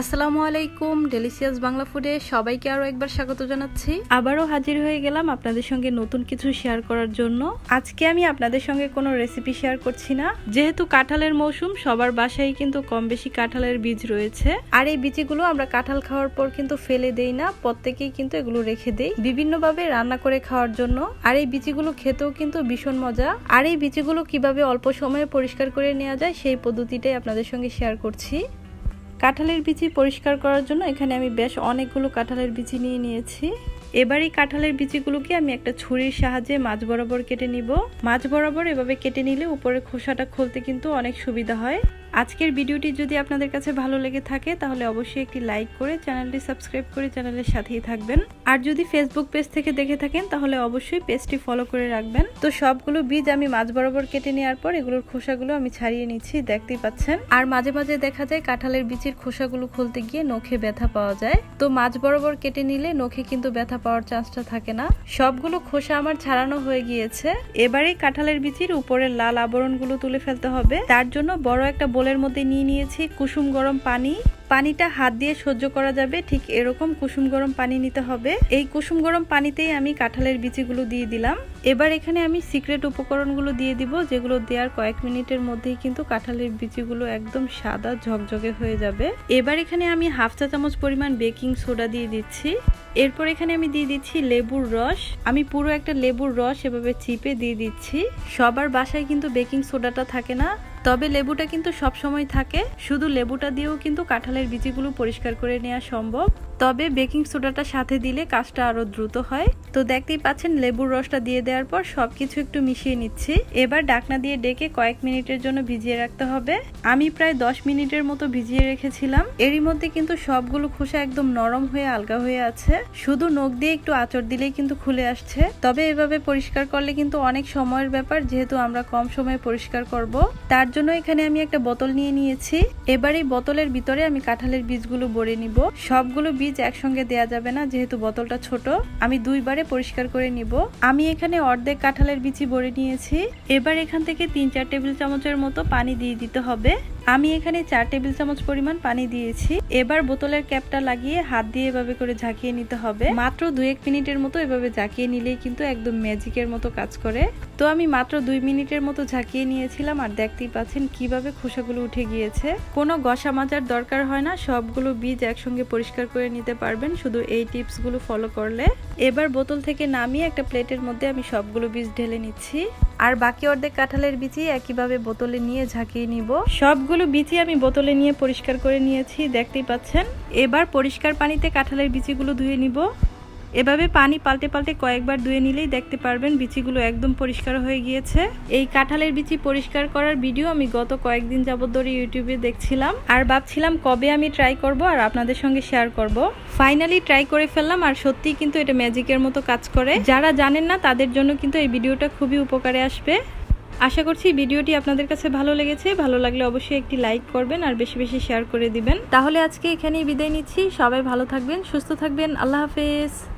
আসসালামু আলাইকুম ডেলিসিয়াস বাংলা ফুডে সবাইকে আরও একবার স্বাগত জানাচ্ছি। আবারও হাজির হয়ে গেলাম আপনাদের সঙ্গে নতুন কিছু শেয়ার করার জন্য। আজকে আমি আপনাদের সঙ্গে কোনো রেসিপি শেয়ার করছি না। যেহেতু কাঁঠালের মৌসুম, সবার বাসায় কিন্তু কম বেশি কাঁঠালের বীজ রয়েছে। আর এই বীজগুলো আমরা কাঁঠাল খাওয়ার পর কিন্তু ফেলে দেই না, প্রত্যেকেই কিন্তু এগুলো রেখে দেই। বিভিন্নভাবে রান্না করে খাওয়ার জন্য। আর এই বিচিগুলো খেতেও কিন্তু ভীষণ মজা। আর এই বিচিগুলো কীভাবে অল্প সময়ে পরিষ্কার করে নেওয়া যায় সেই পদ্ধতিটাই আপনাদের সঙ্গে শেয়ার করছি। কাঁঠালের বিচি পরিষ্কার করার জন্য এখানে আমি বেশ অনেকগুলো কাঁঠালের বিচি নিয়ে নিয়েছি। এবার এই কাঁঠালের বিচিগুলোকে আমি একটা ছুরির সাহায্যে মাছ বরাবর কেটে নিব। মাছ বরাবর এভাবে কেটে নিলে উপরে খোসাটা খুলতে কিন্তু অনেক সুবিধা হয়। আজকের ভিডিওটি যদি আপনাদের কাছে ভালো লেগে থাকে, তাহলে অবশ্যই একটি লাইক করে চ্যানেলটি সাবস্ক্রাইব করে চ্যানেলের সাথেই থাকবেন। আর যদি ফেসবুক পেজ থেকে দেখে থাকেন, তাহলে অবশ্যই পেজটি ফলো করে রাখবেন। তো সবগুলো বীজ আমি মাছ বরাবর কেটে নেওয়ার পর, এগুলোর খোসাগুলো আমি ছাড়িয়ে নিচ্ছি, দেখতেই পাচ্ছেন। আর মাঝে মাঝে দেখা যায় কাঁঠালের বিচির খোসাগুলো খুলতে গিয়ে নখে ব্যথা পাওয়া যায়। তো মাছ বরাবর কেটে নিলে নখে কিন্তু ব্যথা পাওয়ার চান্সটা থাকে না। সবগুলো খোসা আমার ছাড়ানো হয়ে গিয়েছে। এবারে কাঁঠালের বিচির উপরের লাল আবরণগুলো তুলে ফেলতে হবে। তার জন্য বড় একটা বোলের মধ্যে নিয়ে নিয়েছি কুসুম গরম পানি। পানিটা হাত দিয়ে সহ্য করা যাবে, ঠিক এরকম কুসুম গরম পানি নিতে হবে। এই কুসুম গরম পানিতেই আমি কাঁঠালের বিচিগুলো দিয়ে দিলাম। এবার এখানে আমি সিক্রেট উপকরণগুলো দিয়ে দিব, যেগুলো দেওয়ার কয়েক মিনিটের মধ্যেই কিন্তু কাঁঠালের বিচিগুলো একদম সাদা ঝকঝকে হয়ে যাবে। এবার এখানে আমি হাফ চা চামচ পরিমাণ বেকিং সোডা দিয়ে দিচ্ছি। এরপর এখানে আমি দিয়ে দিচ্ছি লেবুর রস। আমি পুরো একটা লেবুর রস এভাবে চিপে দিয়ে দিচ্ছি। সবার বাসায় কিন্তু বেকিং সোডাটা থাকে না। তবে লেবুটা কিন্তু সব সময় থাকে। শুধু লেবুটা দিয়েও কিন্তু কাঁঠালের বিচিগুলো পরিষ্কার করে নেওয়া সম্ভব। তবে বেকিং সোডাটা সাথে দিলে কাজটা আরও দ্রুত হয়। তো দেখতেই পাচ্ছেন, লেবুর রসটা দিয়ে দেওয়ার পর সবকিছু একটু মিশিয়ে নিচ্ছি। এবার ডাকনা দিয়ে ডেকে কয়েক মিনিটের জন্য ভিজিয়ে রাখতে হবে। আমি প্রায় দশ মিনিটের মতো ভিজিয়ে রেখেছিলাম। এরই মধ্যে কিন্তু সবগুলো খোসা একদম নরম হয়ে আলগা হয়ে আছে। শুধু নখ দিয়ে একটু আচর দিলেই কিন্তু খুলে আসছে। তবে এভাবে পরিষ্কার করলে কিন্তু অনেক সময়ের ব্যাপার, যেহেতু আমরা কম সময়ে পরিষ্কার করব। তার জন্য এখানে আমি একটা বোতল নিয়ে নিয়েছি। এবার এই বোতলের ভিতরে আমি কাঁঠালের বীজগুলো ভরে নিব। সবগুলো বীজ একসঙ্গে দেয়া যাবে না, যেহেতু বোতলটা ছোট। আমি দুইবারে পরিষ্কার করে নিব। আমি এখানে অর্ধেক কাঁঠালের বিচি ভরে নিয়েছি। এবার এখান থেকে তিন চার টেবিল চামচের মতো পানি দিয়ে দিতে হবে। আমি এখানে চার টেবিল চামচ পরিমাণ পানি দিয়েছি। এবার বোতলের ক্যাপটা লাগিয়ে হাত দিয়ে এভাবে করে ঝাঁকিয়ে নিতে হবে। মাত্র দু এক মিনিটের মতো এভাবে ঝাঁকিয়ে নিলেই কিন্তু একদম ম্যাজিকের মতো কাজ করে। তো আমি মাত্র দুই মিনিটের মতো ঝাঁকিয়ে নিয়েছিলাম আর দেখতেই পাচ্ছেন কীভাবে খোসাগুলো উঠে গিয়েছে। কোনো গসা মাজার দরকার হয় না, সবগুলো বীজ একসঙ্গে পরিষ্কার করে নিতে পারবেন শুধু এই টিপসগুলো ফলো করলে। এবার বোতল থেকে নামিয়ে একটা প্লেটের মধ্যে আমি সবগুলো বীজ ঢেলে নিচ্ছি। আর বাকি অর্ধেক কাঁঠালের বিচি একইভাবে বোতলে নিয়ে ঝাঁকিয়ে নিব। সবগুলো বিচি আমি বোতলে নিয়ে পরিষ্কার করে নিয়েছি দেখতেই পাচ্ছেন। এবার পরিষ্কার পানিতে কাঁঠালের বিচিগুলো ধুয়ে নিব। এভাবে পানি পাল্টে পাল্টে কয়েকবার ধুয়ে নিলেই দেখতে পারবেন বিচিগুলো একদম পরিষ্কার হয়ে গিয়েছে। এই কাঁঠালের বিচি পরিষ্কার করার ভিডিও আমি গত কয়েকদিন যাবত ধরে ইউটিউবে দেখছিলাম। আর ভাবছিলাম কবে আমি ট্রাই করব আর আপনাদের সঙ্গে শেয়ার করব। ফাইনালি ট্রাই করে ফেললাম আর সত্যিই কিন্তু এটা ম্যাজিকের মতো কাজ করে। যারা জানেন না, তাদের জন্য কিন্তু এই ভিডিওটা খুবই উপকারে আসবে। আশা করছি ভিডিওটি আপনাদের কাছে ভালো লেগেছে। ভালো লাগলে অবশ্যই একটি লাইক করবেন আর বেশি বেশি শেয়ার করে দিবেন। তাহলে আজকে এখানেই বিদায় নিচ্ছি। সবাই ভালো থাকবেন, সুস্থ থাকবেন। আল্লাহ হাফেজ।